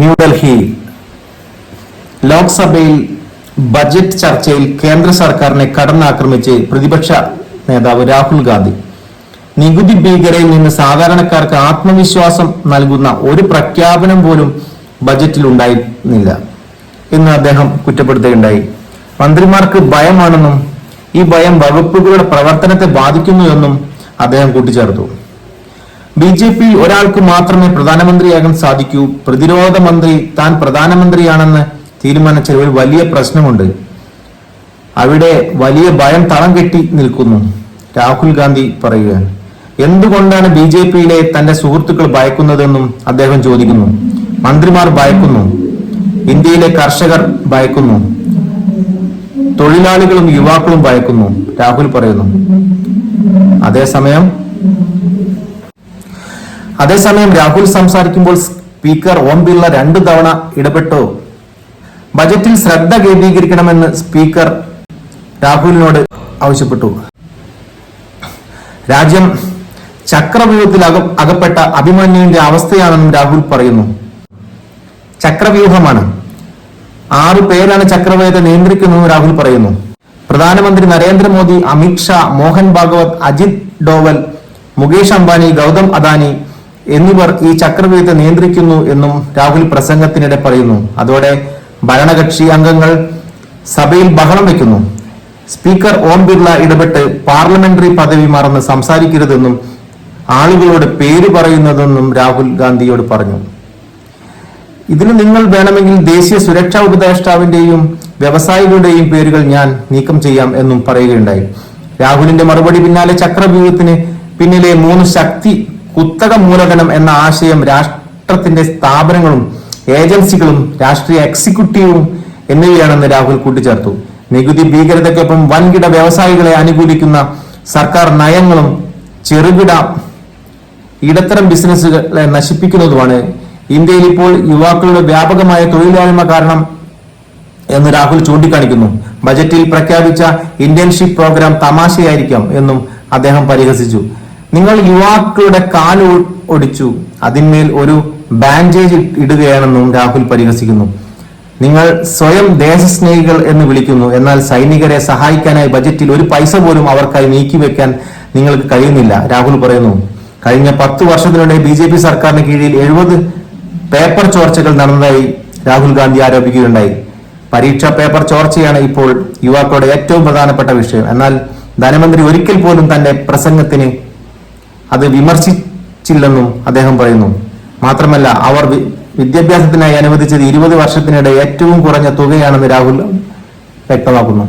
ന്യൂഡൽഹി ലോക്സഭയിൽ ബജറ്റ് ചർച്ചയിൽ കേന്ദ്ര സർക്കാരിനെ കടന്നാക്രമിച്ച് പ്രതിപക്ഷ നേതാവ് രാഹുൽ ഗാന്ധി. നികുതി ഭീകരയിൽ നിന്ന് സാധാരണക്കാർക്ക് ആത്മവിശ്വാസം നൽകുന്ന ഒരു പ്രഖ്യാപനം പോലും ബജറ്റിൽ ഉണ്ടായിരുന്നില്ല എന്ന് അദ്ദേഹം കുറ്റപ്പെടുത്തുകയുണ്ടായി. മന്ത്രിമാർക്ക് ഭയമാണെന്നും ഈ ഭയം വകുപ്പുകളുടെ പ്രവർത്തനത്തെ ബാധിക്കുന്നു എന്നും അദ്ദേഹം കൂട്ടിച്ചേർത്തു. ബി ജെ പി ഒരാൾക്ക് മാത്രമേ പ്രധാനമന്ത്രിയാകാൻ സാധിക്കൂ. പ്രതിരോധ മന്ത്രി താൻ പ്രധാനമന്ത്രിയാണെന്ന് തീരുമാനിച്ച ഒരു വലിയ പ്രശ്നമുണ്ട്. അവിടെ വലിയ ഭയം തളം കെട്ടി നിൽക്കുന്നു രാഹുൽ ഗാന്ധി പറയുകയാണ്. എന്തുകൊണ്ടാണ് ബി ജെ പിയിലെ തന്റെ സുഹൃത്തുക്കൾ ഭയക്കുന്നതെന്നും അദ്ദേഹം ചോദിക്കുന്നു. മന്ത്രിമാർ ഭയക്കുന്നു ഇന്ത്യയിലെ കർഷകർ ഭയക്കുന്നു തൊഴിലാളികളും യുവാക്കളും ഭയക്കുന്നു രാഹുൽ പറയുന്നു. അതേസമയം അതേസമയം രാഹുൽ സംസാരിക്കുമ്പോൾ സ്പീക്കർ ഓം ബിർള രണ്ടു തവണ ഇടപെട്ടു. ബജറ്റിൽ ശ്രദ്ധ കേന്ദ്രീകരിക്കണമെന്ന് സ്പീക്കർ രാഹുലിനോട് ആവശ്യപ്പെട്ടു. രാജ്യം ചക്രവ്യൂഹത്തിൽ അക അകപ്പെട്ട അഭിമന്യുവിന്റെ അവസ്ഥയാണെന്നും രാഹുൽ പറയുന്നു. ചക്രവ്യൂഹമാണ്. ആറു പേരാണ് ചക്രവ്യൂഹത്തെ നിയന്ത്രിക്കുന്നതെന്ന് രാഹുൽ പറയുന്നു. പ്രധാനമന്ത്രി നരേന്ദ്രമോദി അമിത് ഷാ മോഹൻ ഭാഗവത് അജിത് ഡോവൽ മുകേഷ് അംബാനി ഗൗതം അദാനി എന്നിവർ ഈ ചക്രവ്യൂഹത്തെ നിയന്ത്രിക്കുന്നു എന്നും രാഹുൽ പ്രസംഗത്തിനിടെ പറയുന്നു. അതോടെ ഭരണകക്ഷി അംഗങ്ങൾ സഭയിൽ ബഹളം വെക്കുന്നു. സ്പീക്കർ ഓം ബിർള ഇടപെട്ട് പാർലമെന്ററി പദവി മറന്ന് സംസാരിക്കരുതെന്നും ആളുകളോട് പേര് പറയുന്നതെന്നും രാഹുൽ ഗാന്ധിയോട് പറഞ്ഞു. ഇതിന് നിങ്ങൾ വേണമെങ്കിൽ ദേശീയ സുരക്ഷാ ഉപദേഷ്ടാവിന്റെയും വ്യവസായികളുടെയും പേരുകൾ ഞാൻ നീക്കം ചെയ്യാം എന്നും പറയുകയുണ്ടായി. രാഹുലിന്റെ മറുപടി പിന്നാലെ ചക്രവ്യൂഹത്തിന് പിന്നിലെ മൂന്ന് ശക്തി കുത്തക മൂലധനം എന്ന ആശയം രാഷ്ട്രത്തിന്റെ സ്ഥാപനങ്ങളും ഏജൻസികളും രാഷ്ട്രീയ എക്സിക്യൂട്ടീവും എന്നിവയാണെന്ന് രാഹുൽ കൂട്ടിച്ചേർത്തു. നികുതി ഭീകരതയ്ക്കൊപ്പം വൻകിട വ്യവസായികളെ അനുകൂലിക്കുന്ന സർക്കാർ നയങ്ങളും ചെറുകിട ഇടത്തരം ബിസിനസ്സുകളെ നശിപ്പിക്കുന്നതുമാണ് ഇന്ത്യയിൽ ഇപ്പോൾ യുവാക്കളുടെ വ്യാപകമായ തൊഴിലില്ലായ്മ കാരണം എന്ന് രാഹുൽ ചൂണ്ടിക്കാണിക്കുന്നു. ബജറ്റിൽ പ്രഖ്യാപിച്ച ഇന്റേൺഷിപ്പ് പ്രോഗ്രാം തമാശയായിരിക്കാം എന്നും അദ്ദേഹം പരിഹസിച്ചു. നിങ്ങൾ യുവാക്കളുടെ കാൽ ഒടിച്ചു. അതിന്മേൽ ഒരു ബാൻഡേജ് ഇടുകയാണെന്നും രാഹുൽ പരിഹസിക്കുന്നു. നിങ്ങൾ സ്വയം ദേശസ്നേഹികൾ എന്ന് വിളിക്കുന്നു. എന്നാൽ സൈനികരെ സഹായിക്കാനായി ബജറ്റിൽ ഒരു പൈസ പോലും അവർക്കായി നീക്കിവെക്കാൻ നിങ്ങൾക്ക് കഴിയുന്നില്ല. രാഹുൽ പറയുന്നു. കഴിഞ്ഞ പത്ത് വർഷത്തിനിടെ ബി ജെ പി സർക്കാരിന് കീഴിൽ എഴുപത് പേപ്പർ ചോർച്ചകൾ നടന്നതായി രാഹുൽ ഗാന്ധി ആരോപിക്കുകയുണ്ടായി. പരീക്ഷാ പേപ്പർ ചോർച്ചയാണ് ഇപ്പോൾ യുവാക്കളുടെ ഏറ്റവും പ്രധാനപ്പെട്ട വിഷയം. എന്നാൽ ധനമന്ത്രി ഒരിക്കൽ പോലും തന്റെ പ്രസംഗത്തിന് അത് വിമർശിച്ചില്ലെന്നും അദ്ദേഹം പറയുന്നു. മാത്രമല്ല അവർ വിദ്യാഭ്യാസത്തിനായി അനുവദിച്ചത് ഇരുപത് വർഷത്തിനിടെ ഏറ്റവും കുറഞ്ഞ തുകയാണെന്ന് രാഹുൽ വ്യക്തമാക്കുന്നു.